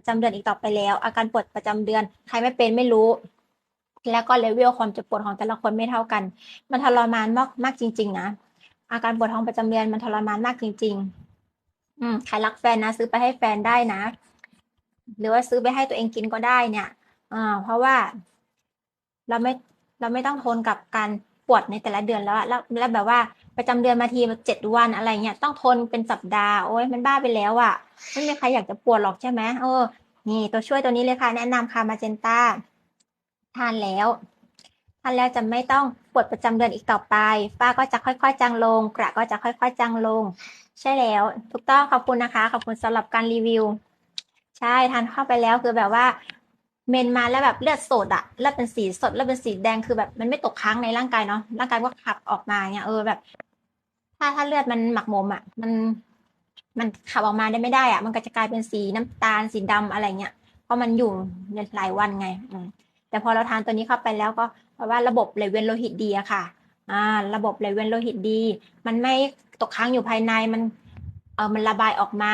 ประจำเดือนอีกต่อไปแล้ว อาการปวดประจำเดือน ใครไม่เป็นไม่รู้ แล้วก็เลเวลความเจ็บปวดของแต่ละคนไม่เท่ากัน มันทรมานมากมากจริง ๆ นะ อาการปวดท้องประจำเดือนมันทรมานมากจริง ๆ อืมใครรักแฟนนะ ซื้อไปให้แฟนได้นะ หรือว่าซื้อไปให้ตัวเองกินก็ได้เนี่ยอ่าเพราะว่าเราไม่เราไม่ต้องทนกับการ วดในแต่ละเดือนแล้วแล้วแล้วแบบว่าประจำเดือนมาทีมาเจ็ดวันอะไรเงี้ยต้องทนเป็นสัปดาห์โอ้ยมันบ้าไปแล้วอะไม่มีใครอยากจะปวดหรอกใช่ไหมเออนี่ตัวช่วยตัวนี้เลยค่ะ แนะนำค่ะมาเจนต้าทานแล้วทานแล้วจะไม่ต้องปวดประจำเดือนอีกต่อไป ฝ้าก็จะค่อยๆจางลง กระก็จะค่อยๆจางลง ใช่แล้ว ถูกต้องขอบคุณนะคะ ขอบคุณสำหรับการรีวิว ใช่ทานเข้าไปแล้วคือแบบว่า เมนมาแล้วแบบเลือดสดอะเลือดเป็นสีสดเลือดเป็นสีแดงคือแบบมันไม่ตกค้างในร่างกายเนาะร่างกายก็ขับออกมาเนี่ยเออแบบ ถ้าถ้าเลือดมันหมักหมมอะมันมันขับออกมาได้ไม่ได้อะมันก็จะกลายเป็นสีน้ำตาลสีดำอะไรเงี้ยเพราะมันอยู่หลายวันไงแต่พอเราทานตัวนี้เข้าไปแล้วก็เพราะว่าระบบไหลเวียนโลหิตดีอะค่ะ อ่า ระบบไหลเวียนโลหิตดี มันไม่ตกค้างอยู่ภายในมันเออมันระบายออกมา